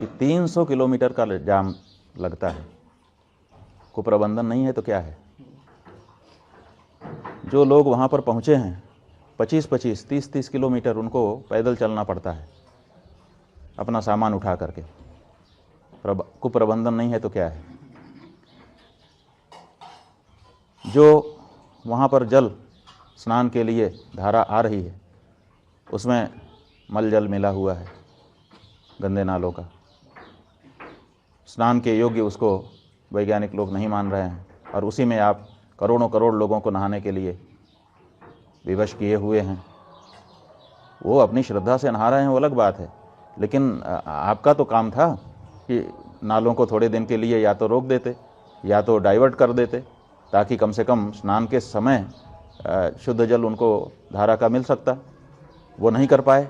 कि 300 किलोमीटर का जाम लगता है। को प्रबंधन नहीं है तो क्या है? जो लोग वहाँ पर पहुँचे हैं 25-25 30-30 किलोमीटर उनको पैदल चलना पड़ता है, अपना सामान उठा करके। प्रब कुप्रबंधन नहीं है तो क्या है? जो वहाँ पर जल स्नान के लिए धारा आ रही है, उसमें मल जल मिला हुआ है, गंदे नालों का। स्नान के योग्य उसको वैज्ञानिक लोग नहीं मान रहे हैं। और उसी में आप करोड़ों करोड़ लोगों को नहाने के लिए विवश किए हुए हैं। वो अपनी श्रद्धा से नहा रहे हैं, वो अलग बात है। लेकिन आपका तो काम था कि नालों को थोड़े दिन के लिए या तो रोक देते, या तो डाइवर्ट कर देते, ताकि कम से कम स्नान के समय शुद्ध जल उनको धारा का मिल सकता। वो नहीं कर पाए,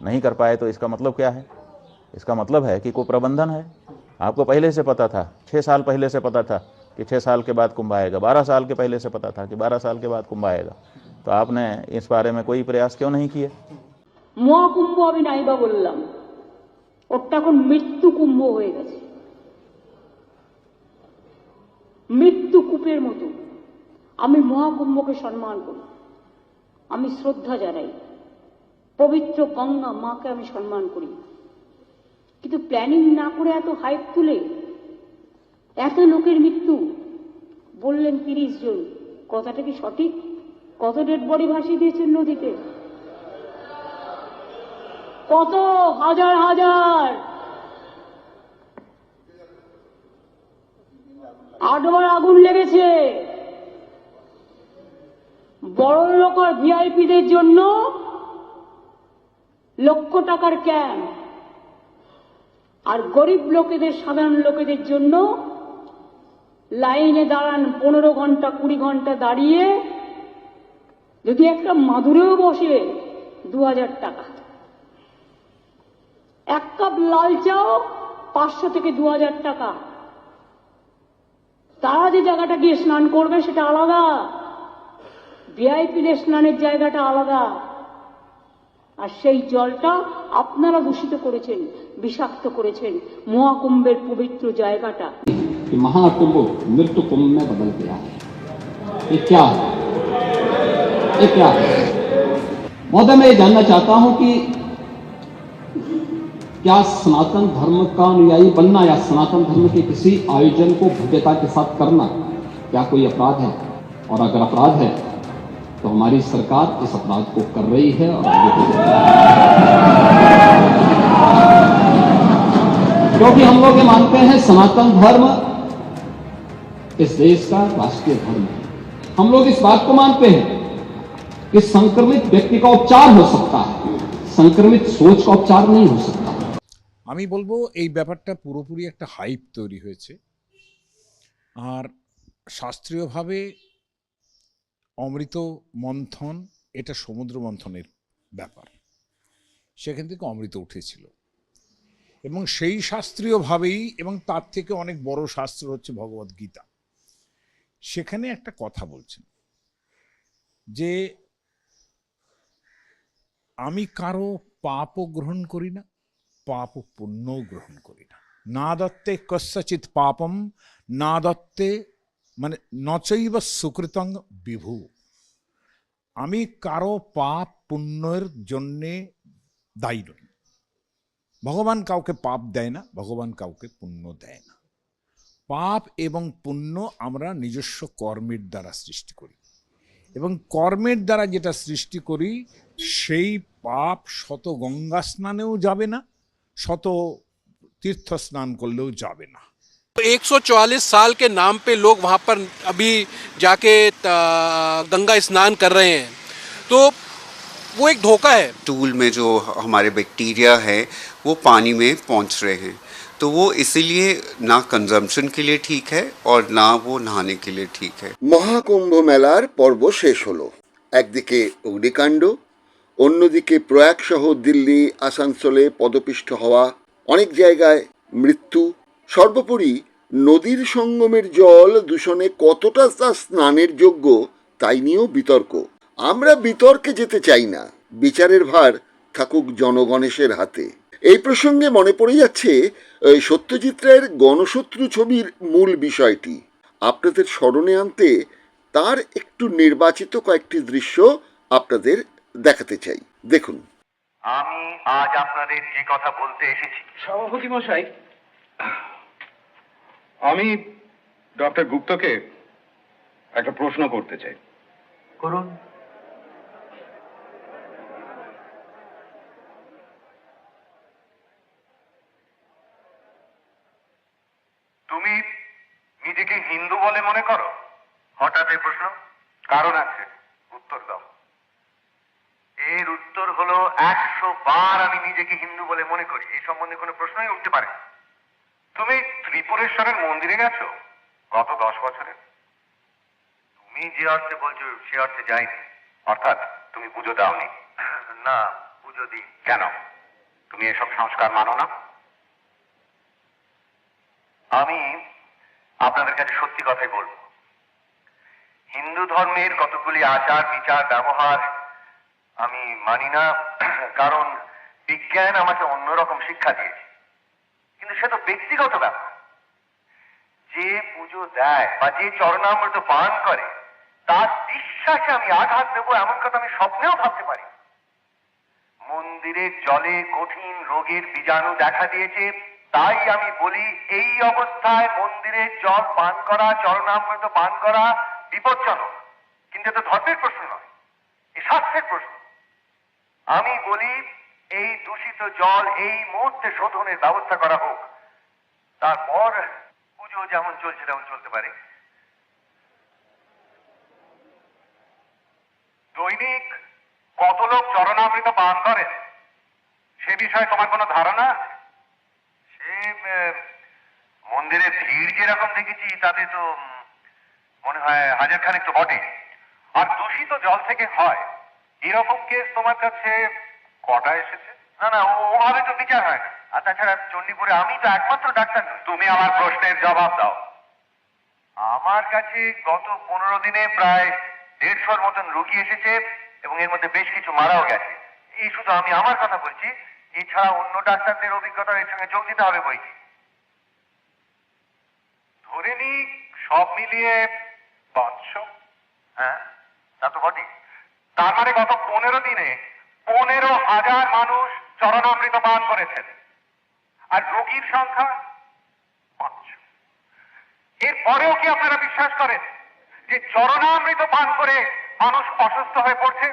नहीं कर पाए तो इसका मतलब क्या है? इसका मतलब है कि कोई प्रबंधन है। आपको पहले से पता था छः साल पहले से पता था कि छः साल के बाद कुंभ आएगा बारह साल के पहले से पता था कि बारह साल के बाद कुंभ आएगा तो आपने इस बारे में कोई प्रयास क्यों नहीं किए মহাকুম্ভ আমি নাইবা বললাম ওটা এখন মৃত্যু কুম্ভ হয়ে গেছে মৃত্যু কূপের মতো আমি মহাকুম্ভকে সম্মান করি আমি শ্রদ্ধা জানাই পবিত্র গঙ্গা মাকে আমি সম্মান করি কিন্তু প্ল্যানিং না করে এত হাইপ তুলে এত লোকের মৃত্যু। বললেন তিরিশ জন। কথাটা কি সঠিক? কত ডেড বডি ভাসিয়ে দিয়েছেন নদীতে? কত? হাজার হাজার! আটবার আগুন লেগেছে। বড় লোক আর ভিআইপিদের জন্য লক্ষ টাকার ক্যাম্প আর গরিব লোকেদের, সাধারণ লোকেদের জন্য লাইনে দাঁড়ান পনেরো ঘণ্টা, কুড়ি ঘণ্টা দাঁড়িয়ে যদি একটা মাদুরেও বসে দু হাজার টাকা। এক কাপ লাল চাও পাঁচশো থেকে দু হাজার টাকা। তারা যে জায়গাটা গিয়ে স্নান করবে সেটা আলাদা। ভিআইপিদের স্নানের জায়গাটা আলাদা। আর সেই জলটা আপনারা দূষিত করেছেন বিষাক্ত করেছেন মহাকুম্ভের পবিত্র জায়গাটা कि महाकुंभ मृत्यु कुंभ में बदल गया है ये क्या है ये क्या है महोदय मैं ये जानना चाहता हूं कि क्या सनातन धर्म का अनुयायी बनना या सनातन धर्म के किसी आयोजन को भव्यता के साथ करना क्या कोई अपराध है और अगर अपराध है तो हमारी सरकार इस अपराध को कर रही है और आगे भी करेगी। क्योंकि हम लोग ये मानते हैं सनातन धर्म इस देश का राष्ट्रीय धर्म है हम लोग इस बात को मानते हैं कि संक्रमित व्यक्ति का उपचार हो सकता है संक्रमित सोच का उपचार नहीं हो सकता আমি বলবো এই ব্যাপারটা পুরোপুরি একটা হাইপ তৈরি হয়েছে আর শাস্ত্রীয়ভাবে অমৃত মন্থন, এটা সমুদ্র মন্থনের ব্যাপার। সেখান থেকে অমৃত উঠেছিল। এবং সেই শাস্ত্রীয়ভাবেই এবং তার থেকে অনেক বড় শাস্ত্র হচ্ছে ভগবদ গীতা। সেখানে একটা কথা বলছেন যে, আমি কারও পাপও গ্রহণ করি না, পাপ পুণ্যও গ্রহণ করি না। না দত্তে কস্যচিৎ পাপম না দত্তে মানে নচৈব সুকৃতং বিভু। আমি কারও পাপ পুণ্যের জন্যে দায়ী নই। ভগবান কাউকে পাপ দেয় না, ভগবান কাউকে পুণ্য দেয় না। পাপ এবং পুণ্য আমরা নিজস্ব কর্মের দ্বারা সৃষ্টি করি। এবং কর্মের দ্বারা যেটা সৃষ্টি করি, সেই পাপ শত গঙ্গা স্নানেও যাবে না, শত তীর্থ স্নান করলেও যাবে না। 144 साल के नाम पे लोग वहाँ पर अभी जाके त- गंगा स्नान कर रहे हैं तो वो एक धोखा है टूल में जो हमारे बैक्टीरिया है वो पानी में पहुंच रहे हैं तो वो इसीलिए ना कंजम्पशन के लिए ठीक है और ना वो नहाने के लिए ठीक है মহাকুম্ভ মেলার পর্ব শেষ হলো একদিকে অগ্নিকাণ্ড অন্যদিকে প্রয়াগসহ দিল্লি আসানসোলে পদপিষ্ট হওয়া অনেক জায়গায় মৃত্যু সর্বোপরি নদীর সঙ্গমের জল দূষণে কতটা তা স্নানের যোগ্য তাই নিয়েও বিতর্ক। আমরা বিতর্কে যেতে চাই না বিচারের ভার থাকুক জনগণেশের হাতে। এই প্রসঙ্গে মনে পড়ে যাচ্ছে সত্যজিৎ রায়ের গণশত্রু ছবির মূল বিষয়টি। আপনাদের স্মরণে আনতে তার একটু নির্বাচিত কয়েকটি দৃশ্য আপনাদের দেখাতে চাই। দেখুন। আমি আজ আপনাদের যে কথা বলতে এসেছি। সভাপতি মশাই আমি ডক্টর গুপ্তকে একটা প্রশ্ন করতে চাই। করুন। তুমি নিজেকে হিন্দু বলে মনে করো? হঠাৎ এই প্রশ্ন? কারণ আছে। উত্তর দাও। এর উত্তর হলো একশো বার আমি নিজেকে হিন্দু বলে মনে করি। এই সম্বন্ধে কোনো প্রশ্নই উঠতে পারে না। তুমি ত্রিপুরেশ্বরের মন্দিরে গেছো? গত দশ বছরে। তুমি যে অর্থে বলছো সে অর্থে যাইনি। অর্থাৎ তুমি পুজো দাওনি। না পুজো দিই কেন? তুমি এসব সংস্কার মানো না? আমি আপনাদের কাছে সত্যি কথাই বলব। হিন্দু ধর্মের কতগুলি আচার বিচার ব্যবহার আমি মানি না কারণ বিজ্ঞান আমাকে অন্যরকম শিক্ষা দিয়েছে। কিন্তু সে তো ব্যক্তিগত ব্যাপার। যে পুজো দেয় বা যে চরণামৃত পান করে, তার বিশ্বাসে আমি আঘাত দেবো এমন কথা আমি স্বপ্নেও ভাবতে পারি মন্দিরের জলে কঠিন রোগের বীজাণু দেখা দিয়েছে, তাই আমি বলি, এই অবস্থায় মন্দিরের জল পান করা, চরণামৃত পান করা বিপজ্জনক। কিন্তু এটা ধর্মের প্রশ্ন নয়, এ স্বাস্থ্যের প্রশ্ন। আমি বলি এই দূষিত জল এই মুহূর্তে শোধনের ব্যবস্থা করা হোক। তারপর পুজো যেমন চলছে, তেমন চলতে পারে। দৈনিক কত লোক চরণামৃত পান করেন? সে বিষয়ে তোমার কোনো ধারণা? সে মন্দিরের ভিড় যেরকম দেখেছি, তাতে তো মনে হয় হাজার খানেক তো বটে। আর দূষিত জল থেকে হয়। এরকম কেস তোমার কাছে কটা এসেছে? না না ওভাবে তো বিচার হয়। না আর তাছাড়া চণ্ডীপুরে আমি তো একমাত্র ডাক্তার তুমি আমার প্রশ্নের জবাব দাও। আমার কাছে গত পনেরো দিনে প্রায় দেড়শোর মতন রুগী এসেছে এবং এর মধ্যে বেশ কিছু মারাও গেছে। এই শুধু আমি আমার কথা বলছি, এছাড়া অন্য ডাক্তারদের অভিজ্ঞতা এর সঙ্গে যোগ দিতে হবে বই ধরে নি সব মিলিয়ে পাঁচশো। হ্যাঁ? তা তো বটে তার মানে গত পনেরো দিনে পনেরো হাজার মানুষ চরণামৃত পান করেছেন। আর রোগীর সংখ্যা পাঁচশো এরপরেও কি আপনারা বিশ্বাস করেন যে চরণামৃত পান করে মানুষ অসুস্থ হয়ে পড়ছে?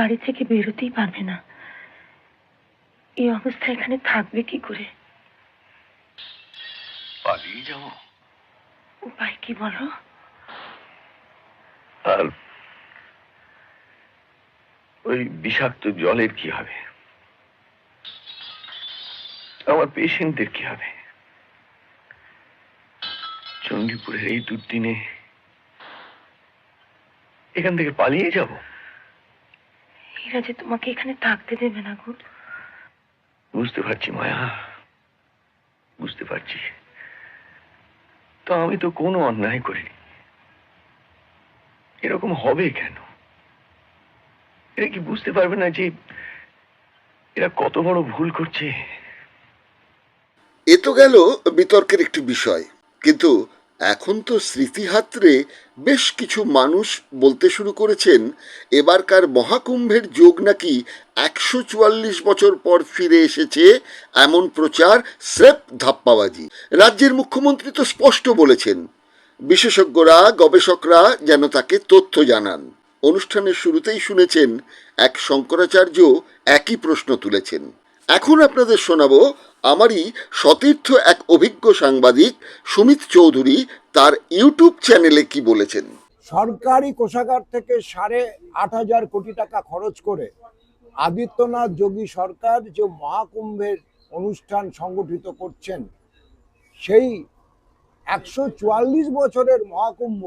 বাড়ি থেকে বেরোতেই পারবে না। এই অবস্থা এখানে থাকবে কি করে? পালিয়ে যাব উপায় কি বলো? আর ওই বিষাক্ত জলের কি হবে? আমার পেশেন্টদের কি হবে? চণ্ডীপুরের এই দুদিনে এখান থেকে পালিয়ে যাব? এরা যে তোমাকে এখানে থাকতে দেবে না গো। বুঝতে পারছি মায়া বুঝতে পারছি। তো আমি তো কোনো অন্যায় করিনি। এরকম হবে কেন? এরা কি বুঝতে পারবে না যে এরা কত বড় ভুল করছে? এ তো গেল বিতর্কের একটি বিষয়। কিন্তু এখন তো স্মৃতিহাত্রে বেশ কিছু মানুষ বলতে শুরু করেছেন, এবারকার মহাকুম্ভের যোগ নাকি একশো চুয়াল্লিশ বছর পর ফিরে এসেছে এমন প্রচার স্রেফ ধাপ্পাবাজি। রাজ্যের মুখ্যমন্ত্রী তো স্পষ্ট বলেছেন, বিশেষজ্ঞরা, গবেষকরা যেন তাকে তথ্য জানান। অনুষ্ঠানের শুরুতেই শুনেছেন, এক শঙ্করাচার্য একই প্রশ্ন তুলেছেন। এখন আপনাদের শোনাবো আমারই সতীর্থ এক অভিজ্ঞ সাংবাদিক সুমিত চৌধুরী তার ইউটিউব চ্যানেলে কি বলেছেন? সরকারি কোষাগার থেকে সাড়ে আট হাজার কোটি টাকা খরচ করে আদিত্যনাথ যোগী সরকার যে মহাকুম্ভের অনুষ্ঠান সংগঠিত করছেন, সেই একশো চুয়াল্লিশ বছরের মহাকুম্ভ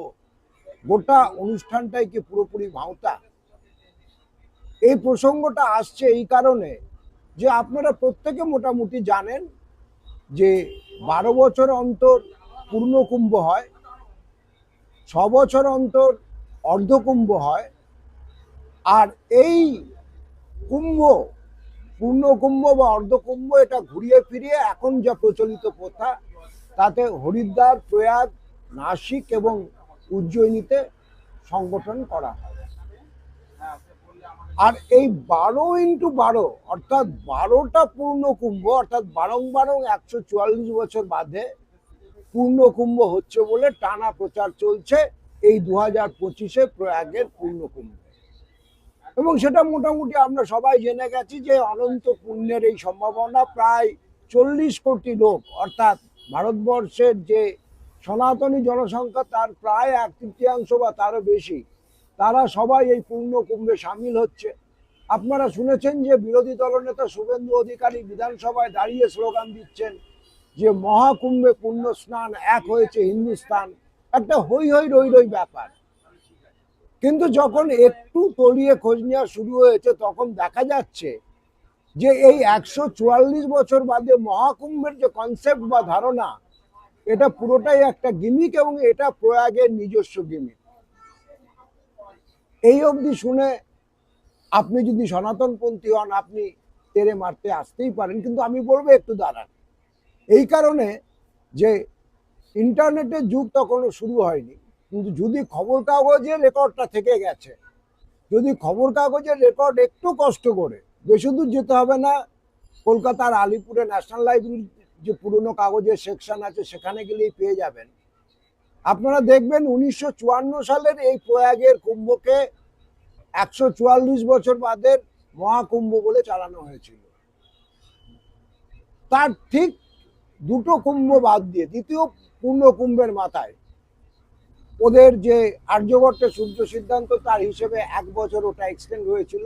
গোটা অনুষ্ঠানটাই কি পুরোপুরি ভাঁওতা? এই প্রসঙ্গটা আসছে এই কারণে যে আপনারা প্রত্যেকে মোটামুটি জানেন যে বারো বছর অন্তর পূর্ণকুম্ভ হয়, ছ বছর অন্তর অর্ধকুম্ভ হয়, আর এই কুম্ভ পূর্ণকুম্ভ বা অর্ধকুম্ভ এটা ঘুরিয়ে ফিরিয়ে এখন যা প্রচলিত প্রথা, তাতে হরিদ্বার, প্রয়াগ, নাসিক এবং উজ্জয়িনীতে সংগঠন করা হয়। আর এই বারো ইন্টু বারো, অর্থাৎ বারোটা পূর্ণ কুম্ভ, অর্থাৎ বারং বারং একশো চুয়াল্লিশ বছর বাদে পূর্ণ কুম্ভ হচ্ছে বলে টানা প্রচার চলছে এই দু হাজার পঁচিশে প্রয়াগের পূর্ণ কুম্ভ। এবং সেটা মোটামুটি আমরা সবাই জেনে গেছি যে অনন্ত পুণ্যের এই সম্ভাবনা প্রায় চল্লিশ কোটি লোক, অর্থাৎ ভারতবর্ষের যে সনাতনী জনসংখ্যা তার প্রায় এক তৃতীয়াংশ বা তারও বেশি। তারা সবাই এই পূর্ণ কুম্ভে সামিল হচ্ছে। আপনারা শুনেছেন যে বিরোধী দলনেতা শুভেন্দু অধিকারী বিধানসভায় দাঁড়িয়ে স্লোগান দিচ্ছেন যে মহাকুম্ভে পূর্ণ স্নান, এক হয়েছে হিন্দুস্তান একটা হই হই রই রই ব্যাপার। কিন্তু যখন একটু তলিয়ে খোঁজ নেওয়া শুরু হয়েছে, তখন দেখা যাচ্ছে যে এই একশো চুয়াল্লিশ বছর বাদে মহাকুম্ভের যে কনসেপ্ট বা ধারণা, এটা পুরোটাই একটা গিমিক এবং এটা প্রয়াগের নিজস্ব গিমিক এই অবধি শুনে আপনি যদি সনাতনপন্থী হন, আপনি তেরে মারতে আসতেই পারেন, কিন্তু আমি বলব একটু দাঁড়ান। এই কারণে যে ইন্টারনেটের যুগ তখনও শুরু হয়নি, কিন্তু যদি খবর কাগজের রেকর্ডটা থেকে গেছে, যদি খবর কাগজের রেকর্ড একটু কষ্ট করে, বেশি দূর যেতে হবে না, কলকাতার আলিপুরে ন্যাশনাল লাইব্রেরির যে পুরনো কাগজের সেকশন আছে, সেখানে গেলেই পেয়ে যাবেন। আপনারা দেখবেন উনিশশো চুয়ান্ন সালের এই প্রয়াগের কুম্ভকে একশো চুয়াল্লিশ বছর বাদের মহাকুম্ভ বলে চালানো হয়েছিল। তার ঠিক দুটো কুম্ভ বাদ দিয়ে, দ্বিতীয় পূর্ণ কুম্ভের মাথায়, ওদের যে আর্যভট্টের সূর্য সিদ্ধান্ত, তার হিসেবে এক বছর ওটা এক্সটেন্ড হয়েছিল।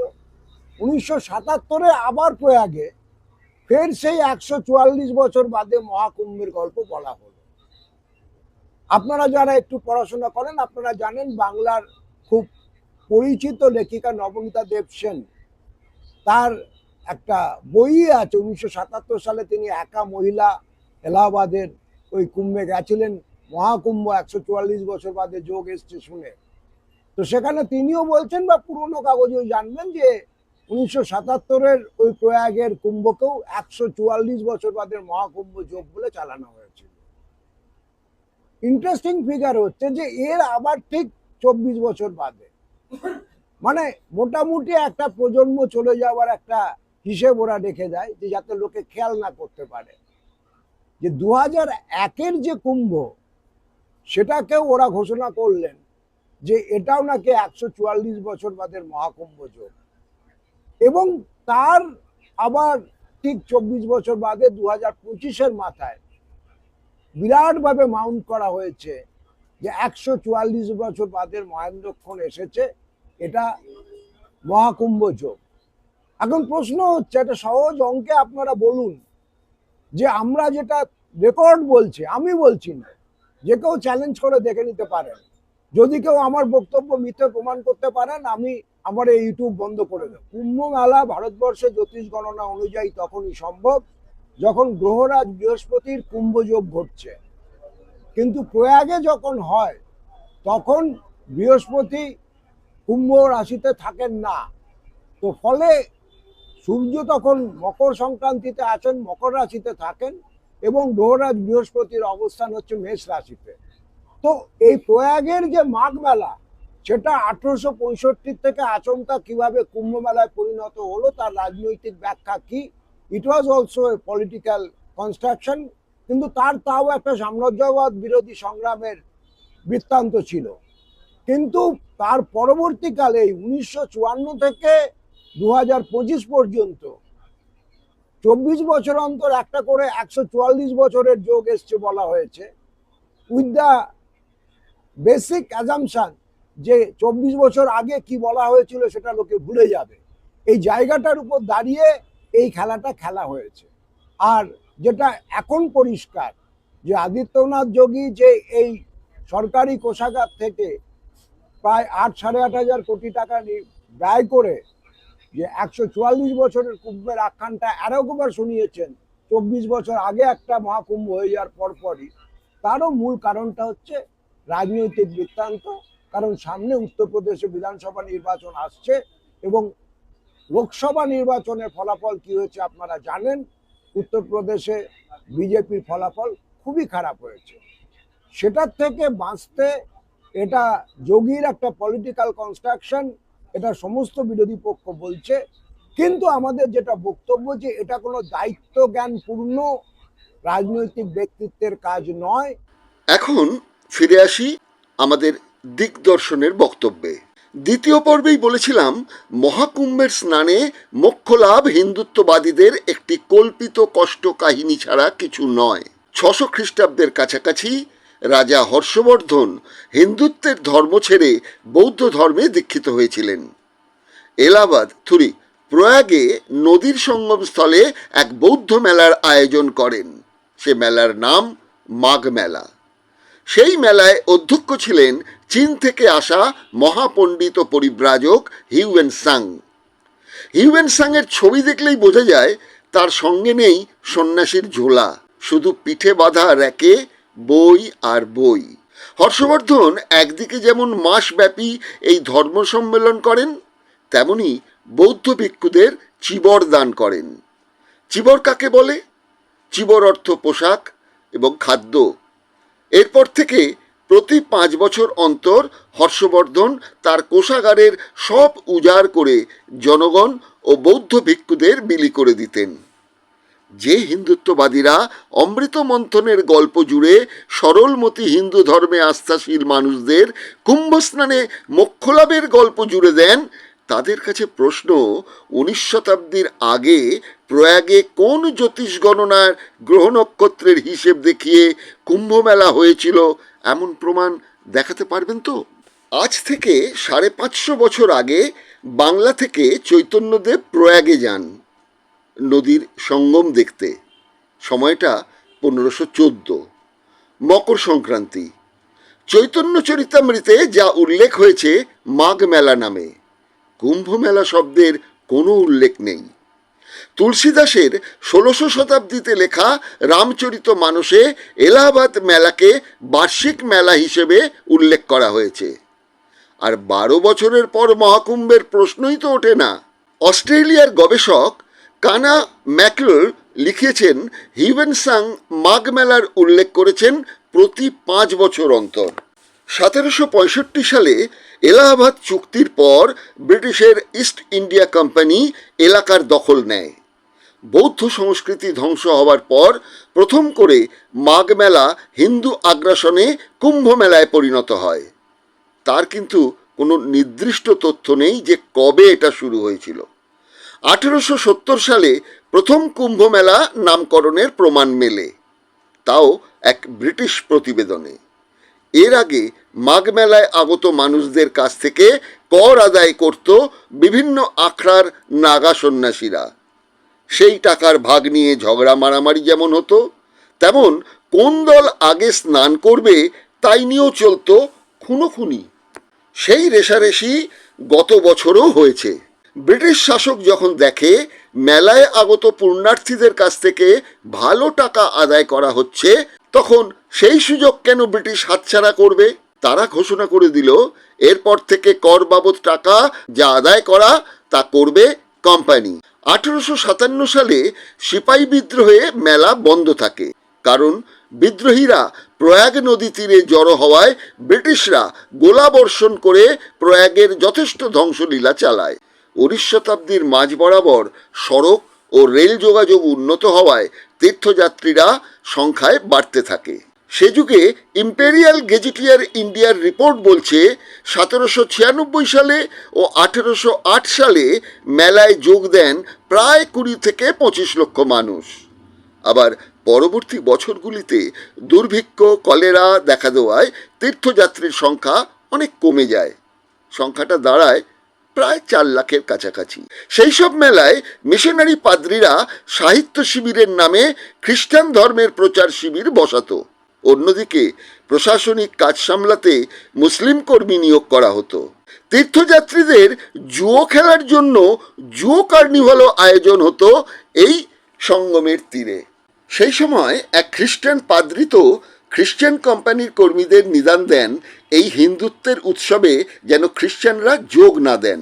উনিশশো সাতাত্তরে আবার প্রয়াগে ফের সেই একশো চুয়াল্লিশ বছর বাদে মহাকুম্ভের গল্প বলা হলো। আপনারা যারা একটু পড়াশোনা করেন, আপনারা জানেন বাংলার খুব পরিচিত লেখিকা নবনীতা দেব সেন। তার একটা বই আছে, উনিশশো সাতাত্তর সালে তিনি একা মহিলা এলাহাবাদের ওই কুম্ভে গেছিলেন। মহাকুম্ভ একশো চুয়াল্লিশ বছর বাদে যোগ এসছে শুনে। তো সেখানে তিনিও বলছেন বা পুরোনো কাগজেও জানবেন যে উনিশশো সাতাত্তরের ওই প্রয়াগের কুম্ভকেও একশো চুয়াল্লিশ বছর বাদের মহাকুম্ভ যোগ বলে চালানো হয়েছিল ইন্টারেস্টিং ফিগার হচ্ছে যে এর আবার ঠিক চব্বিশ বছর বাদে। মানে মোটামুটি একটা প্রজন্ম চলে যাওয়ার একটা হিসেব ওরা রেখে দেয় যে যাতে লোকে খেয়াল না করতে পারে। যে দু হাজার একের যে কুম্ভ, সেটাকেও ওরা ঘোষণা করলেন যে এটাও নাকি একশো চুয়াল্লিশ বছর বাদের মহাকুম্ভ যোগ। এবং তার আবার ঠিক চব্বিশ বছর বাদে দু হাজার পঁচিশের মাথায় বিরাটভাবে মাউন্ট করা হয়েছে যে একশো চুয়াল্লিশ বছর বাদের মহেন্দ্রক্ষণ এসেছে, এটা মহাকুম্ভ যোগ। এখন প্রশ্ন হচ্ছে, একটা সহজ অঙ্কে আপনারা বলুন যে আমরা যেটা রেকর্ড বলছি, আমি বলছি না, যে কেউ চ্যালেঞ্জ করে দেখে নিতে পারেন। যদি কেউ আমার বক্তব্য মিথ্যে প্রমাণ করতে পারেন, আমি আমার এই ইউটিউব বন্ধ করে দেব। কুম্ভ মেলা ভারতবর্ষে জ্যোতিষ গণনা অনুযায়ী তখনই সম্ভব। যখন গ্রহরাজ বৃহস্পতির কুম্ভযোগ ঘটছে, কিন্তু প্রয়াগে যখন হয়, তখন বৃহস্পতি কুম্ভ রাশিতে থাকেন না। তো ফলে সূর্য তখন মকর সংক্রান্তিতে আছেন, মকর রাশিতে থাকেন এবং গ্রহরাজ বৃহস্পতির অবস্থান হচ্ছে মেষ রাশিতে। তো এই প্রয়াগের যে মাঘ মেলা, সেটা আঠারোশো পঁয়ষট্টি থেকে আচমকা কীভাবে কুম্ভ মেলায় পরিণত হলো, তার রাজনৈতিক ব্যাখ্যা কি? It was also a political construction কিন্তু তার তাও একটা সাম্রাজ্যবাদ বিরোধী সংগ্রামের বৃত্তান্ত ছিল। কিন্তু তার পরবর্তীকালে উনিশশো চুয়ান্ন থেকে দু হাজার পঁচিশ পর্যন্ত চব্বিশ বছর অন্তর একটা করে একশো চুয়াল্লিশ বছরের যোগ এসছে বলা হয়েছে। উইথ দ্য বেসিক অ্যাজামশন যে চব্বিশ বছর আগে কি বলা হয়েছিল সেটা লোকে ভুলে যাবে। এই জায়গাটার উপর দাঁড়িয়ে এই খেলাটা খেলা হয়েছে। আর যেটা এখন পরিষ্কার যে আদিত্যনাথ যোগী যে এই সরকারি কোষাগার থেকে প্রায় আট সাড়ে আট হাজার কোটি টাকা ব্যয় করে যে একশো চুয়াল্লিশ বছরের কুম্ভের আখ্যানটা আরেকবার শুনিয়েছেন, চব্বিশ বছর আগে একটা মহাকুম্ভ হয়ে যাওয়ার পরপরই। তারও মূল কারণটা হচ্ছে রাজনৈতিক বৃত্তান্ত, কারণ সামনে উত্তরপ্রদেশে বিধানসভা নির্বাচন আসছে এবং লোকসভা নির্বাচনের ফলাফল কি হয়েছে আপনারা জানেন? উত্তরপ্রদেশে বিজেপির ফলাফল খুবই খারাপ হয়েছে। সেটার থেকে বাঁচতে এটা যোগীর একটা পলিটিক্যাল কনস্ট্রাকশন এটা সমস্ত বিরোধী পক্ষ বলছে। কিন্তু আমাদের যেটা বক্তব্য যে এটা কোনো দায়িত্ব জ্ঞানপূর্ণ রাজনৈতিক ব্যক্তিত্বের কাজ নয়। এখন ফিরে আসি আমাদের দিকদর্শনের বক্তব্যে। দ্বিতীয় পর্বেই বলেছিলাম, মহাকুম্ভের স্নানে মোক্ষ লাভ হিন্দুত্ববাদীদের একটি কল্পিত কষ্ট কাহিনী ছাড়া কিছু নয়। ছশো খ্রিস্টাব্দের কাছাকাছি রাজা হর্ষবর্ধন হিন্দুত্বের ধর্ম ছেড়ে বৌদ্ধ ধর্মে দীক্ষিত হয়েছিলেন। এলাহাবাদ, থুরি, প্রয়াগে নদীর সঙ্গমস্থলে এক বৌদ্ধ মেলার আয়োজন করেন। সে মেলার নাম মাঘ মেলা। সেই মেলায় অধ্যক্ষ ছিলেন চীন থেকে আসা মহাপণ্ডিত পরিব্রাজক হিউয়েন সাং হিউয়েন সাংয়ের ছবি দেখলেই বোঝা যায় তার সঙ্গে নেই সন্ন্যাসীর ঝোলা, শুধু পিঠে বাঁধা র্যাকে, বই আর বই। হর্ষবর্ধন একদিকে যেমন মাসব্যাপী এই ধর্ম সম্মেলন করেন, তেমনি বৌদ্ধ ভিক্ষুদের চিবর দান করেন। চিবর কাকে বলে? চিবর অর্থ পোশাক এবং খাদ্য। এরপর থেকে প্রতি পাঁচ বছর অন্তর হর্ষবর্ধন তার কোষাগারের সব উজাড় করে জনগণ ও বৌদ্ধ ভিক্ষুদের বিলি করে দিতেন। যে হিন্দুত্ববাদীরা অমৃত মন্থনের গল্প জুড়ে সরলমতি হিন্দু ধর্মে আস্থাশীল মানুষদের কুম্ভস্নানে মোক্ষলাভের গল্প জুড়ে দেন, তাদের কাছে প্রশ্ন, উনিশ শতাব্দীর আগে প্রয়াগে কোন জ্যোতিষ গণনার গ্রহ নক্ষত্রের হিসেব দেখিয়ে কুম্ভমেলা হয়েছিল? এমন প্রমাণ দেখাতে পারবেন তো? আজ থেকে সাড়ে পাঁচশো বছর আগে বাংলা থেকে চৈতন্যদেব প্রয়াগে যান নদীর সঙ্গম দেখতে। সময়টা পনেরোশো চোদ্দ। মকর সংক্রান্তি। চৈতন্য চরিতামৃতে যা উল্লেখ হয়েছে মাঘ মেলা নামে। কুম্ভ মেলা শব্দের কোনো উল্লেখ নেই। তুলসীদাসের ষোলোশো শতাব্দীতে লেখা রামচরিত মানসে এলাহাবাদ মেলাকে বার্ষিক মেলা হিসেবে উল্লেখ করা হয়েছে। আর বারো বছরের পর মহাকুম্ভের প্রশ্নই তো ওঠে না। অস্ট্রেলিয়ার গবেষক কানা ম্যাকল লিখেছেন, হিউয়েনসাং মাঘ মেলার উল্লেখ করেছেন প্রতি পাঁচ বছর অন্তর। সতেরোশো পঁয়ষট্টি সালে এলাহাবাদ চুক্তির পর ব্রিটিশের ইস্ট ইন্ডিয়া কোম্পানি এলাকার দখল নেয়। বৌদ্ধ সংস্কৃতি ধ্বংস হওয়ার পর প্রথম করে মাঘ মেলা হিন্দু আগ্রাসনে কুম্ভ মেলায় পরিণত হয়। তার কিন্তু কোনো নির্দিষ্ট তথ্য নেই যে কবে এটা শুরু হয়েছিল। আঠেরোশো সত্তর সালে প্রথম কুম্ভ মেলা নামকরণের প্রমাণ মেলে। তাও এক ব্রিটিশ প্রতিবেদনে। এর আগে মাঘ মেলায় আগত মানুষদের কাছ থেকে কর আদায় করত বিভিন্ন আখড়ার নাগা সন্ন্যাসীরা। সেই টাকার ভাগ নিয়ে ঝগড়া মারামারি যেমন হতো, তেমন কোন দল আগে স্নান করবে তাই নিয়েও চলতো খুনোখুনি। সেই রেশারেশি গত বছরও হয়েছে। ব্রিটিশ শাসক যখন দেখে মেলায় আগত পুণ্যার্থীদের কাছ থেকে ভালো টাকা আদায় করা হচ্ছে, তখন সেই সুযোগ কেন ব্রিটিশ হাতছাড়া করবে? তারা ঘোষণা করে দিল, এরপর থেকে কর বাবদ টাকা যা আদায় করা তা করবে কোম্পানি। আঠেরোশো সাতান্ন সালে সিপাহী বিদ্রোহে মেলা বন্ধ থাকে। কারণ বিদ্রোহীরা প্রয়াগ নদী তীরে জড়ো হওয়ায় ব্রিটিশরা গোলা বর্ষণ করে প্রয়াগের যথেষ্ট ধ্বংসলীলা চালায়। উনিশ শতাব্দীর মাঝ বরাবর সড়ক ও রেল যোগাযোগ উন্নত হওয়ায় তীর্থযাত্রীরা সংখ্যায় বাড়তে থাকে। সে যুগে ইম্পেরিয়াল গেজেটিয়ার ইন্ডিয়ার রিপোর্ট বলছে, সতেরোশো ছিয়ানব্বই সালে ও আঠেরোশো আট সালে মেলায় যোগ দেন প্রায় কুড়ি থেকে পঁচিশ লক্ষ মানুষ। আবার পরবর্তী বছরগুলিতে দুর্ভিক্ষ, কলেরা দেখা দেওয়ায় তীর্থযাত্রীর সংখ্যা অনেক কমে যায়। সংখ্যাটা দাঁড়ায় প্রায় চার লাখের কাছাকাছি। সেই সব মেলায় মিশনারি পাদ্রীরা সাহিত্য শিবিরের নামে খ্রিস্টান ধর্মের প্রচার শিবির বসাতো। অন্যদিকে প্রশাসনিক কাজ সামলাতে মুসলিম কর্মী নিয়োগ করা হতো। তীর্থযাত্রীদের জুয়ো খেলার জন্য জুয়ো কার্নিভালও আয়োজন হতো এই সঙ্গমের তীরে। সেই সময় এক খ্রিস্টান পাদ্রী তো খ্রিস্টান কোম্পানির কর্মীদের নিদান দেন এই হিন্দুত্বের উৎসবে যেন খ্রিস্টানরা যোগ না দেন।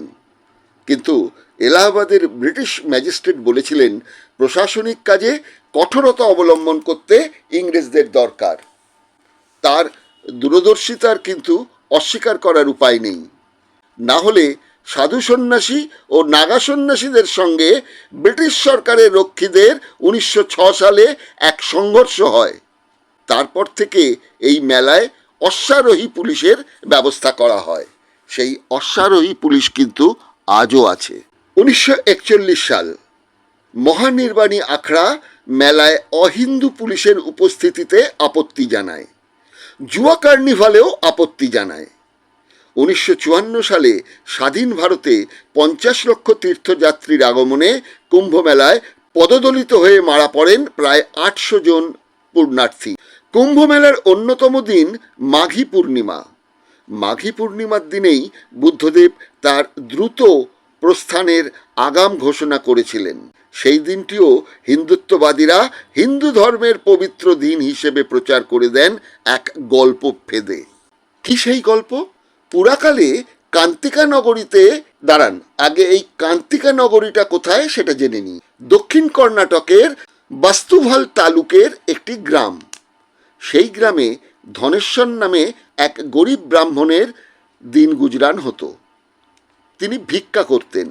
কিন্তু এলাহাবাদের ব্রিটিশ ম্যাজিস্ট্রেট বলেছিলেন, প্রশাসনিক কাজে কঠোরতা অবলম্বন করতে ইংরেজদের দরকার। তার দূরদর্শিতার কিন্তু অস্বীকার করার উপায় নেই। না হলে সাধু সন্ন্যাসী ও নাগা সন্ন্যাসীদের সঙ্গে ব্রিটিশ সরকারের রক্ষীদের উনিশশো সালে এক সংঘর্ষ হয়। তারপর থেকে এই মেলায় অশ্বারোহী পুলিশের ব্যবস্থা করা হয়। সেই অশ্বারোহী পুলিশ কিন্তু আজও আছে। উনিশশো একচল্লিশ সাল, মহানির্বাণী আখড়া মেলায় অহিন্দু পুলিশের উপস্থিতিতে আপত্তি জানায়। জুয়া কার্নিভালেও আপত্তি জানায়। উনিশশো চুয়ান্ন সালে স্বাধীন ভারতে পঞ্চাশ লক্ষ তীর্থযাত্রীর আগমনে কুম্ভ মেলায় পদদলিত হয়ে মারা পড়েন প্রায় আটশো জন পূর্ণার্থী কুম্ভ মেলার অন্যতম দিন মাঘী পূর্ণিমা। মাঘী পূর্ণিমার দিনেই বুদ্ধদেব তার দ্রুত প্রস্থানের আগাম ঘোষণা করেছিলেন। সেই দিনটিও হিন্দুত্ববাদীরা হিন্দু ধর্মের পবিত্র দিন হিসেবে প্রচার করে দেন এক গল্প ফেদে। কি সেই গল্প? পুরাকালে কান্তিকা নগরীতে দাঁড়ান, আগে এই কান্তিকা নগরীটা কোথায় সেটা জেনে নিই। দক্ষিণ কর্ণাটকের বাস্তুভাল তালুকের একটি গ্রাম। সেই গ্রামে ধনেশ্বর নামে এক গরিব ব্রাহ্মণের দিন গুজরান হতো। তিনি ভিক্ষা করতেন।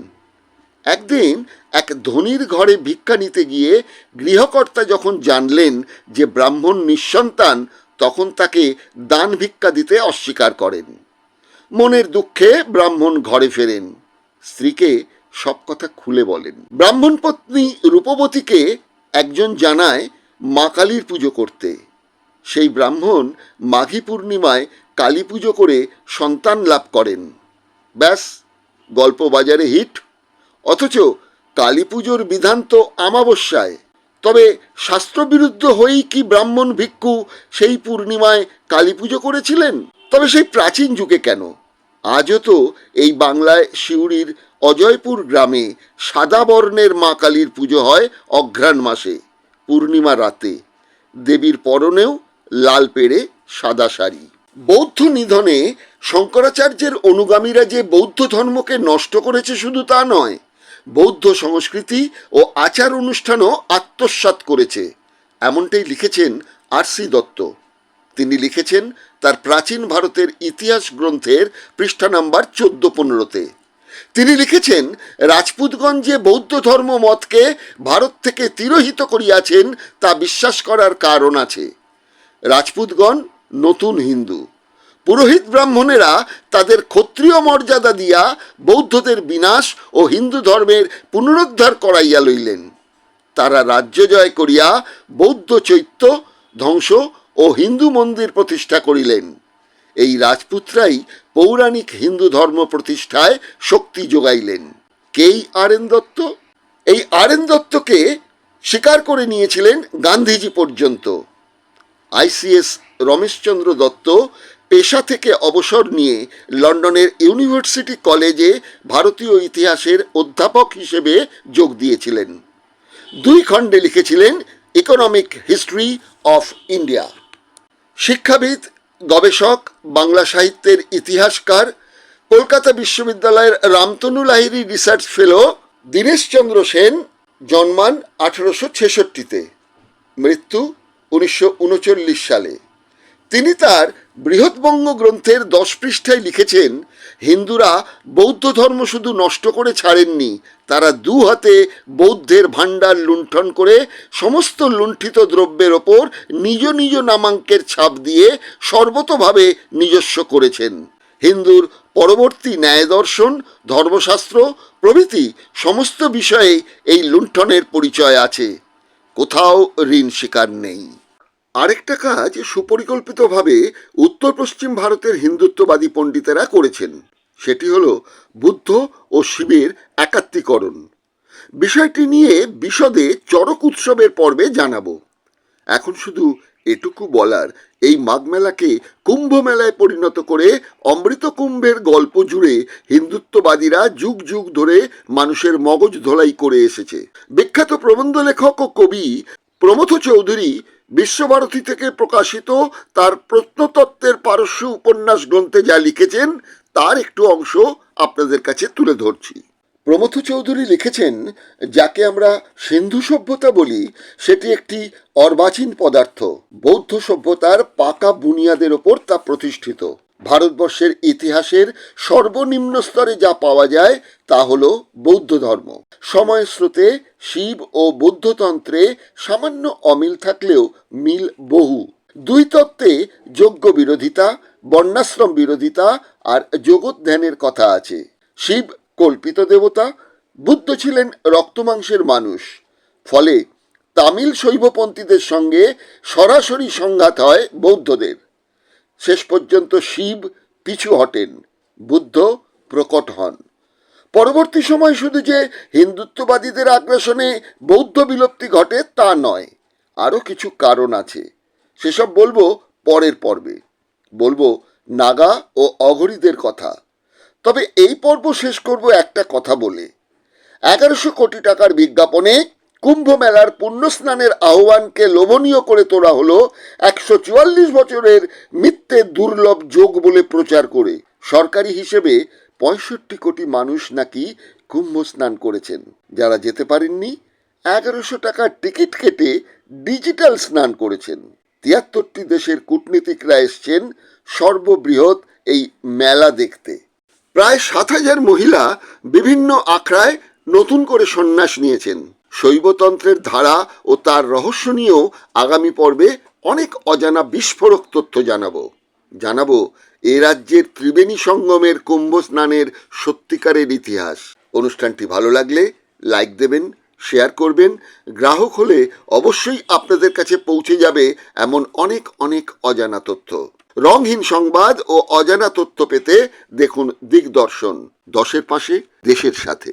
একদিন এক ধনীর ঘরে ভিক্ষা নিতে গিয়ে গৃহকর্তা যখন জানলেন যে ব্রাহ্মণ নিঃসন্তান, তখন তাকে দান ভিক্ষা দিতে অস্বীকার করেন। মনের দুঃখে ব্রাহ্মণ ঘরে ফেরেন। স্ত্রীকে সব কথা খুলে বলেন। ব্রাহ্মণ পত্নী রূপবতীকে একজন জানায় মা কালীর পুজো করতে। সেই ব্রাহ্মণ মাঘী পূর্ণিমায় কালী পুজো করে সন্তান লাভ করেন। ব্যাস গল্প বাজারে হিট। অথচ কালী পুজোর বিধান তো আমাবস্যায় তবে শাস্ত্রবিরুদ্ধ হয়েই কি ব্রাহ্মণ ভিক্ষু সেই পূর্ণিমায় কালী পুজো করেছিলেন? তবে সেই প্রাচীন যুগে কেন? আজও তো এই বাংলায় সিউড়ির অজয়পুর গ্রামে সাদা বর্ণের মা কালীর পুজো হয় অঘ্রাণ মাসে, পূর্ণিমা রাতে। দেবীর পরনেও লাল পেড়ে সাদা শাড়ি। বৌদ্ধ নিধনে শঙ্করাচার্যের অনুগামীরা যে বৌদ্ধ ধর্মকে নষ্ট করেছে শুধু তা নয় বৌদ্ধ সংস্কৃতি ও আচার অনুষ্ঠানও আত্মসাৎ করেছে। এমনটাই লিখেছেন আর সি দত্ত। তিনি লিখেছেন, তার প্রাচীন ভারতের ইতিহাস গ্রন্থের পৃষ্ঠা নাম্বার চোদ্দ পনেরোতে তিনি লিখেছেন, রাজপুতগঞ্জ যে বৌদ্ধ ধর্ম মতকে ভারত থেকে তিরোহিত করিয়াছেন তা বিশ্বাস করার কারণ আছে। রাজপুতগণ নতুন হিন্দু। পুরোহিত ব্রাহ্মণেরা তাদের ক্ষত্রিয় মর্যাদা দিয়া বৌদ্ধদের বিনাশ ও হিন্দু ধর্মের পুনরুদ্ধার করাইয়া লইলেন। তারা রাজ্য জয় করিয়া বৌদ্ধ চৈত্য, ধ্বংস ও হিন্দু মন্দির প্রতিষ্ঠা করিলেন। এই রাজপুত্রাই পৌরাণিক হিন্দু ধর্ম প্রতিষ্ঠায় শক্তি যোগাইলেন। কেই আরেন দত্ত? এই আরেন দত্তকে স্বীকার করে নিয়েছিলেন গান্ধীজি পর্যন্ত। আইসিএস রমেশচন্দ্র দত্ত পেশা থেকে অবসর নিয়ে লন্ডনের ইউনিভার্সিটি কলেজে ভারতীয় ইতিহাসের অধ্যাপক হিসেবে যোগ দিয়েছিলেন। দুই খণ্ডে লিখেছিলেন, ইকোনমিক হিস্ট্রি অফ ইন্ডিয়া। শিক্ষাবিদ, গবেষক, বাংলা সাহিত্যের ইতিহাসকার, কলকাতা বিশ্ববিদ্যালয়ের রামতনু লাহিরি রিসার্চ ফেলো দীনেশচন্দ্র সেন জন্মান আঠেরোশো ছেষট্টিতে। মৃত্যু উনিশশো উনচল্লিশ সালে। তিনি তার বৃহৎবঙ্গ গ্রন্থের দশ পৃষ্ঠায় লিখেছেন, হিন্দুরা বৌদ্ধ ধর্ম শুধু নষ্ট করে ছাড়েননি, তারা দু হাতে বৌদ্ধের ভাণ্ডার লুণ্ঠন করে সমস্ত লুণ্ঠিত দ্রব্যের ওপর নিজ নিজ নামাঙ্কের ছাপ দিয়ে সর্বতভাবে নিজস্ব করেছেন। হিন্দুর পরবর্তী ন্যায় দর্শন, ধর্মশাস্ত্র, প্রভৃতি সমস্ত বিষয়ে এই লুণ্ঠনের পরিচয় আছে। কোথাও ঋণ স্বীকার নেই। আরেকটা কাজ সুপরিকল্পিতভাবে উত্তর পশ্চিম ভারতের হিন্দুত্ববাদী পণ্ডিতেরা করেছেন। সেটি হলো বুদ্ধ ও শিবের একাত্মীকরণ। বিষয়টি নিয়ে বিশদে চরক উৎসবের পর্বে জানাব। এখন শুধু এটুকু বলার, এই মাঘ মেলাকে কুম্ভ মেলায় পরিণত করে অমৃত কুম্ভের গল্প জুড়ে হিন্দুত্ববাদীরা যুগ যুগ ধরে মানুষের মগজ ধোলাই করে এসেছে। বিখ্যাত প্রবন্ধ লেখক ও কবি প্রমথ চৌধুরী বিশ্বভারতী থেকে প্রকাশিত তার প্রত্নতত্ত্বের পারস্য উপন্যাস গ্রন্থে যা লিখেছেন, তার একটু অংশ আপনাদের কাছে তুলে ধরছি। প্রমথ চৌধুরী লিখেছেন, যাকে আমরা সিন্ধু সভ্যতা বলি, সেটি একটি অর্বাচীন পদার্থ। বৌদ্ধ সভ্যতার পাকা বুনিয়াদের ওপর তা প্রতিষ্ঠিত। ভারতবর্ষের ইতিহাসের সর্বনিম্ন স্তরে যা পাওয়া যায় তা হল বৌদ্ধ ধর্ম। সময় স্রোতে শিব ও বৌদ্ধতন্ত্রে সামান্য অমিল থাকলেও মিল বহু। দুই তত্ত্বে যোগ্য বিরোধিতা, বর্ণাশ্রম বিরোধিতা আর জগৎধ্যানের কথা আছে। শিব কল্পিত দেবতা, বুদ্ধ ছিলেন রক্তমাংসের মানুষ। ফলে তামিল শৈবপন্থীদের সঙ্গে সরাসরি সংঘাত হয় বৌদ্ধদের। শেষ পর্যন্ত শিব পিছু হটেন, বুদ্ধ প্রকট হন। পরবর্তী সময় শুধু যে হিন্দুত্ববাদীদের আগ্রাসনে বৌদ্ধ বিলুপ্তি ঘটে তা নয়, আরও কিছু কারণ আছে। সেসব বলব পরের পর্বে। বলব নাগা ও অঘরীদের কথা। তবে এই পর্ব শেষ করব একটা কথা বলে। এগারোশো কোটি টাকার বিজ্ঞাপনে কুম্ভ মেলার পুণ্যস্নানের আহ্বানকে লোভনীয় করে তোলা হলো একশো চুয়াল্লিশ বছরের মিথ্যে দুর্লভ যোগ বলে প্রচার করে। সরকারি হিসেবে পঁয়ষট্টি কোটি মানুষ নাকি কুম্ভ স্নান করেছেন। যারা যেতে পারেননি, এগারোশো টাকার টিকিট কেটে ডিজিটাল স্নান করেছেন। তিয়াত্তরটি দেশের কূটনীতিকরা এসছেন সর্ববৃহৎ এই মেলা দেখতে। প্রায় সাত হাজার মহিলা বিভিন্ন আখড়ায় নতুন করে সন্ন্যাস নিয়েছেন। শৈবতন্ত্রের ধারা ও তার রহস্য নিয়েও আগামী পর্বে অনেক অজানা বিস্ফোরক তথ্য জানাব। জানাব, এ রাজ্যের ত্রিবেণী সঙ্গমের কুম্ভ স্নানের সত্যিকারের ইতিহাস। অনুষ্ঠানটি ভালো লাগলে লাইক দেবেন, শেয়ার করবেন। গ্রাহক হলে অবশ্যই আপনাদের কাছে পৌঁছে যাবে এমন অনেক অনেক অজানা তথ্য। রংহীন সংবাদ ও অজানা তথ্য পেতে দেখুন দিগদর্শন, দশের পাশে, দেশের সাথে।